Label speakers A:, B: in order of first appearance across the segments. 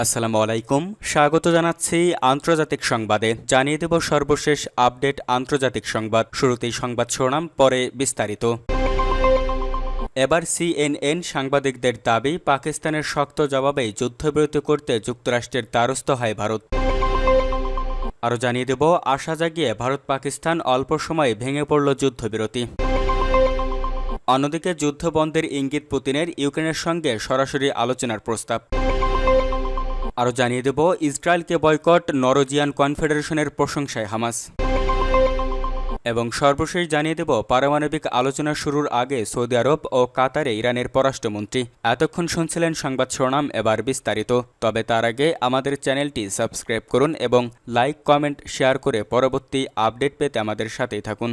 A: আসসালামু আলাইকুম। স্বাগত জানাচ্ছি আন্তর্জাতিক সংবাদে। জানিয়ে দেব সর্বশেষ আপডেট আন্তর্জাতিক সংবাদ। শুরুতেই সংবাদ শিরোনাম, পরে বিস্তারিত। এবার সিএনএন সাংবাদিকদের দাবি, পাকিস্তানের শক্ত জবাবেই যুদ্ধবিরতি করতে যুক্তরাষ্ট্রের দ্বারস্থ হয় ভারত। আরও জানিয়ে দেব, আশা জাগিয়ে ভারত পাকিস্তান অল্প সময়ে ভেঙে পড়ল যুদ্ধবিরতি। অন্যদিকে যুদ্ধ বন্ধের ইঙ্গিত পুতিনের ইউক্রেনের সঙ্গে সরাসরি আলোচনার প্রস্তাব। আরও জানিয়ে দেব, ইসরায়েলকে বয়কট নরজিয়ান কনফেডারেশনের প্রশংসায় হামাস। এবং সর্বশেষ জানিয়ে দেব, পারমাণবিক আলোচনা শুরুর আগে সৌদি আরব ও কাতারে ইরানের পররাষ্ট্রমন্ত্রী। এতক্ষণ শুনছিলেন সংবাদ শিরোনাম, এবার বিস্তারিত। তবে তার আগে আমাদের চ্যানেলটি সাবস্ক্রাইব করুন এবং লাইক, কমেন্ট, শেয়ার করে পরবর্তী আপডেট পেতে আমাদের সাথেই থাকুন।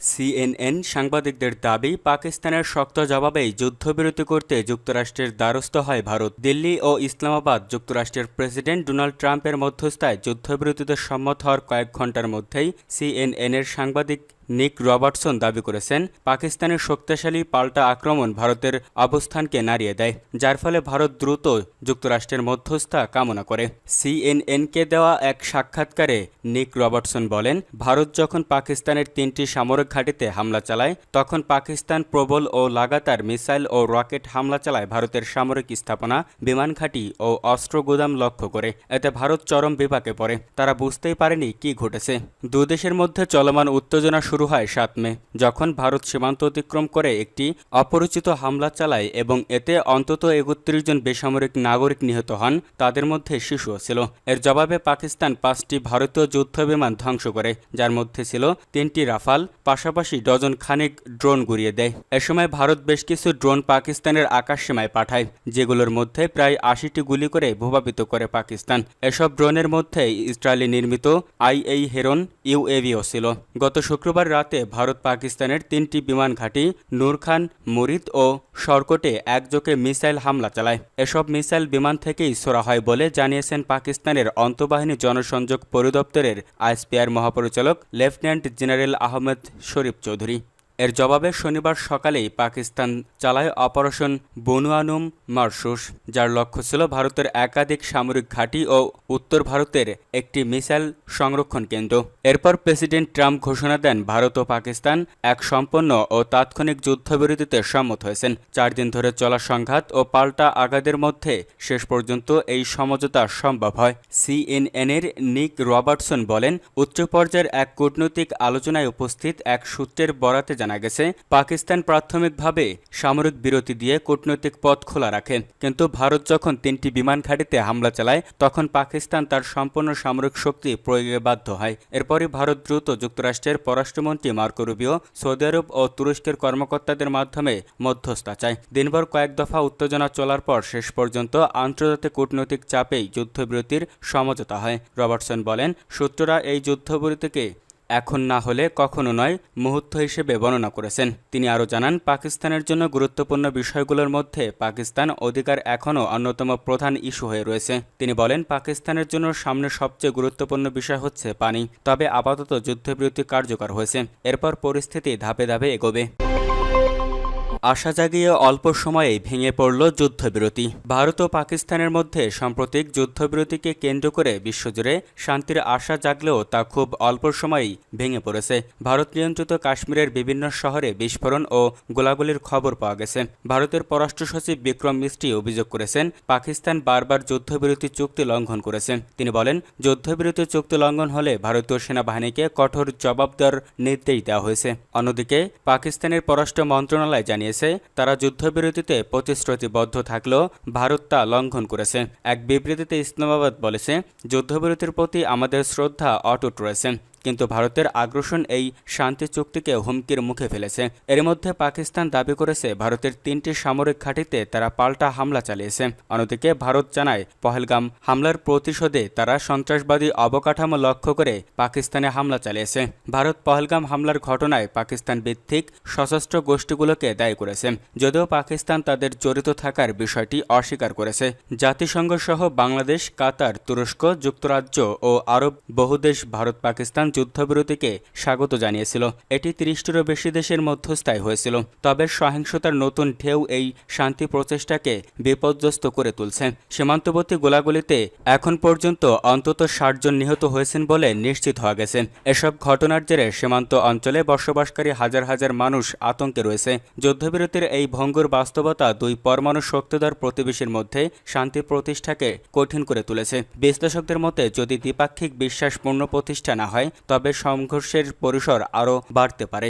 A: সিএনএন সাংবাদিকদের দাবি, পাকিস্তানের শক্ত জবাবেই যুদ্ধবিরতি করতে যুক্তরাষ্ট্রের দ্বারস্থ হয় ভারত। দিল্লি ও ইসলামাবাদ যুক্তরাষ্ট্রের প্রেসিডেন্ট ডোনাল্ড ট্রাম্পের মধ্যস্থায় যুদ্ধবিরতিতে সম্মত হওয়ার কয়েক ঘণ্টার মধ্যেই সিএনএনের সাংবাদিক নিক রবার্টসন দাবি করেছেন, পাকিস্তানের শক্তিশালী পাল্টা আক্রমণ ভারতের অবস্থানকে নাড়িয়ে দেয়, যার ফলে ভারত দ্রুত যুক্তরাষ্ট্রের মধ্যস্থা কামনা করে। সিএনএনকে দেওয়া এক সাক্ষাৎকারে নিক রবার্টসন বলেন, ভারত যখন পাকিস্তানের তিনটি সামরিক ঘাঁটিতে হামলা চালায়, তখন পাকিস্তান প্রবল ও লাগাতার মিসাইল ও রকেট হামলা চালায় ভারতের সামরিক স্থাপনা, বিমান ঘাঁটি ও অস্ত্র গুদাম লক্ষ্য করে। এতে ভারত চরম বিপাকে পড়ে। তারা বুঝতেই পারেনি কি ঘটেছে। দুদেশের মধ্যে চলমান উত্তেজনা শুরু হয় সাত মে, যখন ভারত সীমান্ত অতিক্রম করে একটি অপরিচিত হামলা চালায় এবং এতে অন্তত একত্রিশ জন বেসামরিক নাগরিক নিহত হন, তাদের মধ্যে শিশুও ছিল। এর জবাবে পাকিস্তান পাঁচটি ভারতীয় যুদ্ধ বিমান ধ্বংস করে, যার মধ্যে ছিল তিনটি রাফাল, পাশাপাশি ডজন খানেক ড্রোন গুড়িয়ে দেয়। এ সময় ভারত বেশ কিছু ড্রোন পাকিস্তানের আকাশসীমায় পাঠায়, যেগুলোর মধ্যে প্রায় আশিটি গুলি করে ভূপাপিত করে পাকিস্তান। এসব ড্রোনের মধ্যে ইসরায়েলি নির্মিত আইএই হেরন ইউএভিও ছিল। গত শুক্রবার রাতে ভারত পাকিস্তানের তিনটি বিমান ঘাঁটি নূরখান মুরিদ ও সরকটে একযোগে মিসাইল হামলা চালায়। এসব মিসাইল বিমান থেকেই ছোড়া হয় বলে জানিয়েছেন পাকিস্তানের অন্তবাহিনী জনসংযোগ পরিদপ্তরের আইসপিআর মহাপরিচালক লেফটেন্যান্ট জেনারেল আহমেদ শরীফ চৌধুরী। এর জবাবে শনিবার সকালেই পাকিস্তান চালায় অপারেশন বনুয়ানুম মারসুস, যার লক্ষ্য ছিল ভারতের একাধিক সামরিক ঘাঁটি ও উত্তর ভারতের একটি মিসাইল সংরক্ষণ কেন্দ্র। এরপর প্রেসিডেন্ট ট্রাম্প ঘোষণা দেন, ভারত ও পাকিস্তান এক সম্পন্ন ও তাৎক্ষণিক যুদ্ধবিরতিতে সম্মত হয়েছেন। চার দিন ধরে চলা সংঘাত ও পাল্টা আঘাতের মধ্যে শেষ পর্যন্ত এই সমঝোতা সম্ভব হয়। সিএনএনের নিক রবার্টসন বলেন, উচ্চ পর্যায়ের এক কূটনৈতিক আলোচনায় উপস্থিত এক সূত্রের বরাতে জানা গেছে, পাকিস্তান প্রাথমিকভাবে সামরিক বিরতি দিয়ে কূটনৈতিক পথ খোলা রাখে। কিন্তু ভারত যখন তিনটি বিমান ঘাঁটিতে হামলা চালায়, তখন পাকিস্তান তার সম্পূর্ণ সামরিক শক্তি প্রয়োগে বাধ্য হয়। এরপরই ভারত দ্রুত যুক্তরাষ্ট্রের পররাষ্ট্রমন্ত্রী মার্কো রুবিও, সৌদি আরব ও তুরস্কের কর্মকর্তাদের মাধ্যমে মধ্যস্থা চায়। দিনভর কয়েক দফা উত্তেজনা চলার পর শেষ পর্যন্ত আন্তর্জাতিক কূটনৈতিক চাপেই যুদ্ধবিরতির সমঝোতা হয়। রবার্টসন বলেন, সূত্ররা এই যুদ্ধবিরতিকে এখন না হলে কখনো নয়, মুহূর্ত হিসেবে বর্ণনা করেছেন। তিনি আরও জানান, পাকিস্তানের জন্য গুরুত্বপূর্ণ বিষয়গুলোর মধ্যে পাকিস্তান অধিকার এখনও অন্যতম প্রধান ইস্যু হয়ে রয়েছে। তিনি বলেন, পাকিস্তানের জন্য সামনে সবচেয়ে গুরুত্বপূর্ণ বিষয় হচ্ছে পানি। তবে আপাতত যুদ্ধবিরতি কার্যকর হয়েছে। এরপর পরিস্থিতি ধাপে ধাপে এগোবে। আশা জাগিয়ে অল্প সময়েই ভেঙে পড়ল যুদ্ধবিরতি। ভারত ও পাকিস্তানের মধ্যে সাম্প্রতিক যুদ্ধবিরতিকে কেন্দ্র করে বিশ্বজুড়ে শান্তির আশা জাগলেও তা খুব অল্প সময়েই ভেঙে পড়েছে। ভারত নিয়ন্ত্রিত কাশ্মীরের বিভিন্ন শহরে বিস্ফোরণ ও গোলাগুলির খবর পাওয়া গেছে। ভারতের পররাষ্ট্র সচিব বিক্রম মিস্ত্রি অভিযোগ করেছেন, পাকিস্তান বারবার যুদ্ধবিরতি চুক্তি লঙ্ঘন করেছে। তিনি বলেন, যুদ্ধবিরতি চুক্তি লঙ্ঘন হলে ভারতীয় সেনাবাহিনীকে কঠোর জবাব দেওয়ার নির্দেশ দেওয়া হয়েছে। অন্যদিকে, পাকিস্তানের পররাষ্ট্র মন্ত্রণালয় জানিয়েছে তারা যুদ্ধবিরতিতে প্রতিশ্রুতিবদ্ধ থাকলেও ভারত তা লঙ্ঘন করেছে। এক বিবৃতিতে ইসলামাবাদ বলেছে, যুদ্ধবিরতির প্রতি আমাদের শ্রদ্ধা অটুট রয়েছে। কিন্তু ভারতের আগ্রাসন এই শান্তি চুক্তিকে হুমকির মুখে ফেলেছে। এর মধ্যে পাকিস্তান দাবি করেছে, ভারতের তিনটি সামরিক ঘাঁটিতে তারা পাল্টা হামলা চালিয়েছে। অন্যদিকে ভারত জানায়, পহেলগাম হামলার প্রতিশোধে তারা সন্ত্রাসবাদী অবকাঠামো লক্ষ্য করে পাকিস্তানে হামলা চালিয়েছে। ভারত পহেলগাম হামলার ঘটনায় পাকিস্তান ভিত্তিক সশস্ত্র গোষ্ঠীগুলোকে দায়ী করেছে। যদিও পাকিস্তান তাদের জড়িত থাকার বিষয়টি অস্বীকার করেছে। জাতিসংঘ সহ বাংলাদেশ, কাতার, তুরস্ক, যুক্তরাজ্য ও আরব বহুদেশ ভারত পাকিস্তান যুদ্ধবিরতিকে স্বাগত জানিয়েছিল। এটি তিরিশটিরও বেশি দেশের মধ্যস্থায় হয়েছিল, তবে সহিংসতার নতুন ঢেউ এই শান্তি প্রচেষ্টাকে বিপর্যস্ত করে তুলছে। সীমান্তবর্তী গোলাগুলিতে এখন পর্যন্ত অন্তত ষাট জন নিহত হয়েছেন বলে নিশ্চিত হওয়া গেছে। এসব ঘটনার জেরে সীমান্ত অঞ্চলে বসবাসকারী হাজার হাজার মানুষ আতঙ্কে রয়েছে। যুদ্ধবিরতির এই ভঙ্গুর বাস্তবতা দুই পরমাণু শক্তিধর প্রতিবেশীর মধ্যে শান্তি প্রতিষ্ঠাকে কঠিন করে তুলেছে। বিশ্লেষকদের মতে, যদি দ্বিপাক্ষিক বিশ্বাস পূর্ণ প্রতিষ্ঠা না হয় তবে সংঘর্ষের পরিসর আরও বাড়তে পারে।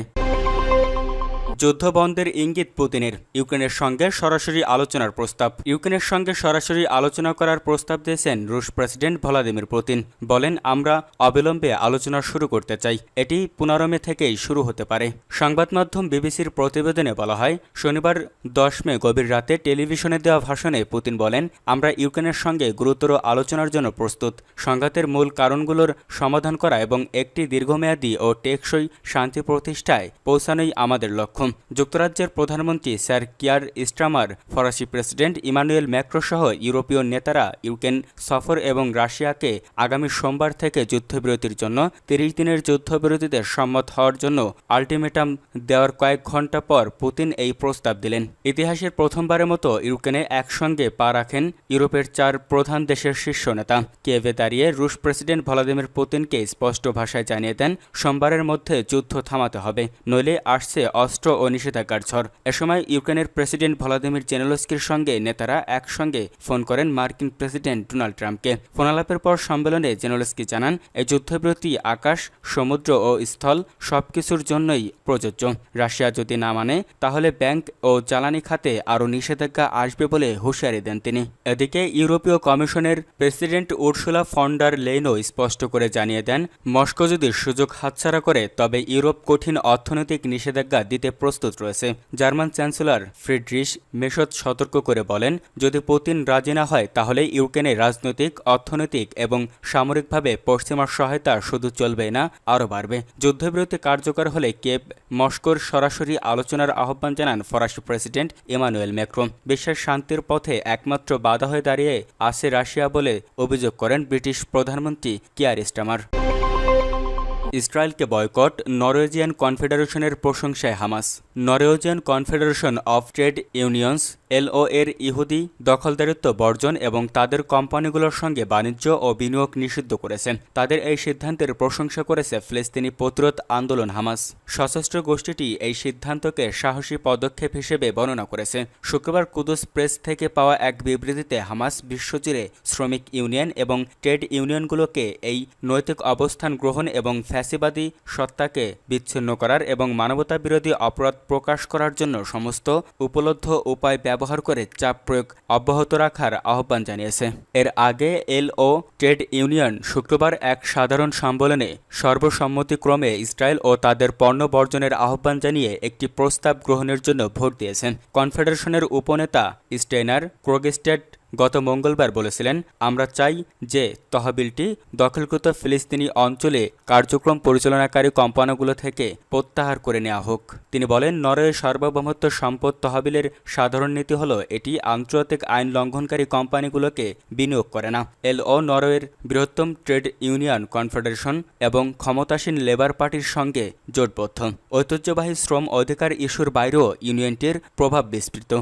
A: যুদ্ধ বন্ধের ইঙ্গিত পুতিনের। ইউক্রেনের সঙ্গে সরাসরি আলোচনার প্রস্তাব। ইউক্রেনের সঙ্গে সরাসরি আলোচনা করার প্রস্তাব দিয়েছেন রুশ প্রেসিডেন্ট ভলাদিমির পুতিন। বলেন, আমরা অবিলম্বে আলোচনা শুরু করতে চাই। এটি পুনরমে থেকেই শুরু হতে পারে। সংবাদ মাধ্যম বিবিসির প্রতিবেদনে বলা হয়, শনিবার দশ মে গভীর রাতে টেলিভিশনে দেওয়া ভাষণে পুতিন বলেন, আমরা ইউক্রেনের সঙ্গে গুরুতর আলোচনার জন্য প্রস্তুত। সংঘাতের মূল কারণগুলোর সমাধান করা এবং একটি দীর্ঘমেয়াদী ও টেকসই শান্তি প্রতিষ্ঠায় পৌঁছানোই আমাদের লক্ষ্য। যুক্তরাজ্যের প্রধানমন্ত্রী স্যার কিয়ার স্ট্রামার ফরাসি প্রেসিডেন্ট ইমানুয়েল ম্যাক্রো সহ ইউরোপীয় নেতারা ইউক্রেন সফর এবং রাশিয়াকে আগামী সোমবার থেকে যুদ্ধবিরতির জন্য তিরিশ দিনের যুদ্ধবিরতিতে সম্মত হওয়ার জন্য আলটিমেটাম দেওয়ার কয়েক ঘণ্টা পর পুতিন এই প্রস্তাব দিলেন। ইতিহাসের প্রথমবারের মতো ইউক্রেনে একসঙ্গে পা রাখেন ইউরোপের চার প্রধান দেশের শীর্ষ নেতা। কিয়েভে দাঁড়িয়ে রুশ প্রেসিডেন্ট ভলাদিমির পুতিনকে স্পষ্ট ভাষায় জানিয়ে দেন, সোমবারের মধ্যে যুদ্ধ থামাতে হবে, নইলে আসছে অস্ত্র ও নিষেধাজ্ঞার ঝড়। এ সময় ইউক্রেনের প্রেসিডেন্ট ভলাদিমির জেনেলস্কির সঙ্গে নেতারা একসঙ্গে ফোন করেন মার্কিন প্রেসিডেন্ট ডোনাল্ড ট্রাম্পকে। ফোনালাপের পর সম্মেলনে জেনেলস্কি জানান এই যুদ্ধবিরতি, আকাশ, সমুদ্র ও স্থল সবকিছুর জন্যই প্রযোজ্য। রাশিয়া যদি না মানে তাহলে ব্যাংক ও জ্বালানি খাতে আরও নিষেধাজ্ঞা আসবে বলে হুঁশিয়ারি দেন তিনি। এদিকে ইউরোপীয় কমিশনের প্রেসিডেন্ট উর্সুলা ফন্ডার লেনও স্পষ্ট করে জানিয়ে দেন, মস্কো যদি সুযোগ হাতছাড়া করে, তবে ইউরোপ কঠিন অর্থনৈতিক নিষেধাজ্ঞা দিতে প্রস্তুত রয়েছে। জার্মান চ্যান্সেলর ফ্রিডরিশ মেশদ সতর্ক করে বলেন, যদি পুতিন রাজি না হয়, তাহলে ইউক্রেনে রাজনৈতিক, অর্থনৈতিক এবং সামরিকভাবে পশ্চিমার সহায়তা শুধু চলবে না, আরও বাড়বে। যুদ্ধবিরতি কার্যকর হলে কেপ মস্কোর সরাসরি আলোচনার আহ্বান জানান ফরাসি প্রেসিডেন্ট ইমানুয়েল ম্যাক্রো। বিশ্বের শান্তির পথে একমাত্র বাধা হয়ে দাঁড়িয়ে আছে রাশিয়া বলে অভিযোগ করেন ব্রিটিশ প্রধানমন্ত্রী কিয়ার স্টামার। ইসরায়েলকে বয়কট নরওয়েজিয়ান কনফেডারেশনের প্রশংসায় Hamas. Norwegian confederation of trade unions LO এর ইহুদি দখলদারিত্ব বর্জন এবং তাদের কোম্পানিগুলোর সঙ্গে বাণিজ্য ও বিনিয়োগ নিষিদ্ধ করেছে তাদের এই সিদ্ধান্তের প্রশংসা করেছে ফিলিস্তিনি প্রতিরোধ আন্দোলন হামাস। সশস্ত্র গোষ্ঠীটি এই সিদ্ধান্তকে সাহসী পদক্ষেপ হিসেবে বর্ণনা করেছে। শুক্রবার কুদুস প্রেস থেকে পাওয়া এক বিবৃতিতে হামাস বিশ্বজুড়ে শ্রমিক ইউনিয়ন এবং ট্রেড ইউনিয়নগুলোকে এই নৈতিক অবস্থান গ্রহণ এবং ফ্যাসিবাদী সত্তাকে বিচ্ছিন্ন করার এবং মানবতা বিরোধী অপরাধ প্রকাশ করার জন্য সমস্ত উপলব্ধ উপায় ব্যবহার করে চাপ প্রয়োগ অব্যাহত রাখার আহ্বান জানিয়েছে। এর আগে এল ও ট্রেড ইউনিয়ন শুক্রবার এক সাধারণ সম্মেলনে সর্বসম্মতিক্রমে ইসরায়েল ও তাদের পণ্য বর্জনের আহ্বান জানিয়ে একটি প্রস্তাব গ্রহণের জন্য ভোট দিয়েছেন। কনফেডারেশনের উপনেতা স্টেইনার ক্রোগেস্টেড গত মঙ্গলবার বলেছিলেন, আমরা চাই যে তহবিলটি দখলকৃত ফিলিস্তিনি অঞ্চলে কার্যক্রম পরিচালনাকারী কোম্পানিগুলো থেকে প্রত্যাহার করে নেওয়া হোক। তিনি বলেন নরওয়ের সার্বভৌমত্ব সম্পদ তহবিলের সাধারণ নীতি হল এটি আন্তর্জাতিক আইন লঙ্ঘনকারী কোম্পানিগুলোকে বিনিয়োগ করে না। এল ও নরওয়ের বৃহত্তম ট্রেড ইউনিয়ন কনফেডারেশন এবং ক্ষমতাসীন লেবার পার্টির সঙ্গে জোটবদ্ধ। ঐতিহ্যবাহী শ্রম অধিকার ইস্যুর বাইরেও ইউনিয়নটির প্রভাব বিস্তৃত।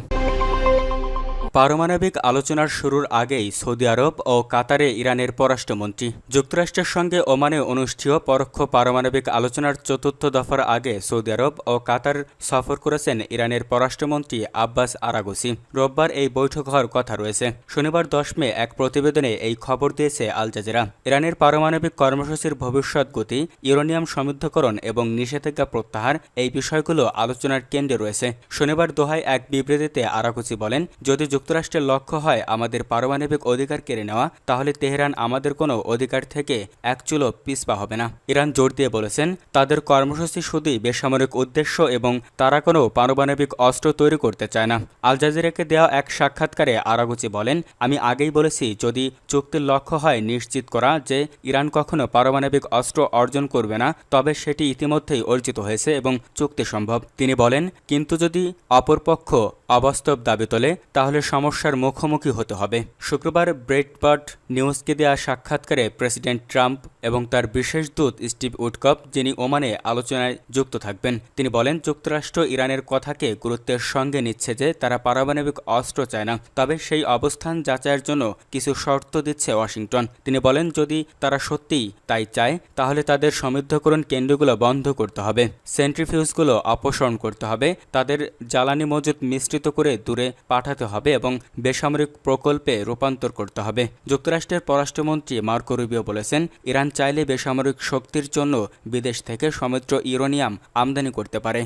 A: পারমাণবিক আলোচনার শুরুর আগেই সৌদি আরব ও কাতারে ইরানের পররাষ্ট্রমন্ত্রী। যুক্তরাষ্ট্রের সঙ্গে ওমানে অনুষ্ঠেয় পরোক্ষ পারমাণবিক আলোচনার চতুর্থ দফার আগে সৌদি আরব ও কাতার সফর করেছেন ইরানের পররাষ্ট্রমন্ত্রী আব্বাস আরাগুসি। রোববার এই বৈঠক হওয়ার কথা রয়েছে। শনিবার দশ মে এক প্রতিবেদনে এই খবর দিয়েছে আল জাজিরা। ইরানের পারমাণবিক কর্মসূচির ভবিষ্যৎ গতি, ইউরেনিয়াম সমৃদ্ধকরণ এবং নিষেধাজ্ঞা প্রত্যাহার এই বিষয়গুলো আলোচনার কেন্দ্রে রয়েছে। শনিবার দোহায় এক বিবৃতিতে আরাগুসি বলেন, যদি যুক্তরাষ্ট্রের লক্ষ্য হয় আমাদের পারমাণবিক অধিকার কেড়ে নেওয়া, তাহলে তেহরান আমাদের কোনো অধিকার থেকে এক চুলো পিছপা হবে না। ইরান জোর দিয়ে বলেছেন, তাদের কর্মসূচি শুধুই বেসামরিক উদ্দেশ্য এবং তারা কোনো পারমাণবিক অস্ত্র তৈরি করতে চায় না। আল জাজিরাকে দেওয়া এক সাক্ষাৎকারে আরাগুচি বলেন, আমি আগেই বলেছি, যদি চুক্তির লক্ষ্য হয় নিশ্চিত করা যে ইরান কখনো পারমাণবিক অস্ত্র অর্জন করবে না, তবে সেটি ইতিমধ্যেই অর্জিত হয়েছে এবং চুক্তি সম্ভব। তিনি বলেন, কিন্তু যদি অপরপক্ষ অবাস্তব দাবি তোলে, তাহলে সমস্যার মুখোমুখি হতে হবে। শুক্রবার ব্রেডবার্ড নিউজকে দেওয়া সাক্ষাৎকারে প্রেসিডেন্ট ট্রাম্প এবং তার বিশেষ দূত স্টিভ উডকপ যিনি ওমানে আলোচনায় যুক্ত থাকবেন, তিনি বলেন, যুক্তরাষ্ট্র ইরানের কথাকে গুরুত্বের সঙ্গে নিচ্ছে যে তারা পারমাণবিক অস্ত্র চায় না, তবে সেই অবস্থান যাচাইয়ের জন্য কিছু শর্ত দিচ্ছে ওয়াশিংটন। তিনি বলেন, যদি তারা সত্যিই তাই চায়, তাহলে তাদের সমৃদ্ধকরণ কেন্দ্রগুলো বন্ধ করতে হবে, সেন্ট্রিফিউজগুলো অপসারণ করতে হবে, তাদের জ্বালানি মজুদ মজুত মিশ্রিত করে দূরে পাঠাতে হবে এবং বেসামরিক প্রকল্পে রূপান্তর করতে হবে। যুক্তরাষ্ট্রের পররাষ্ট্রমন্ত্রী মার্কো রুবিও বলেছেন, ইরান চাইলে বেসামরিক শক্তির জন্য বিদেশ থেকে সমুদ্র ইউরোনিয়াম আমদানি করতে পারে।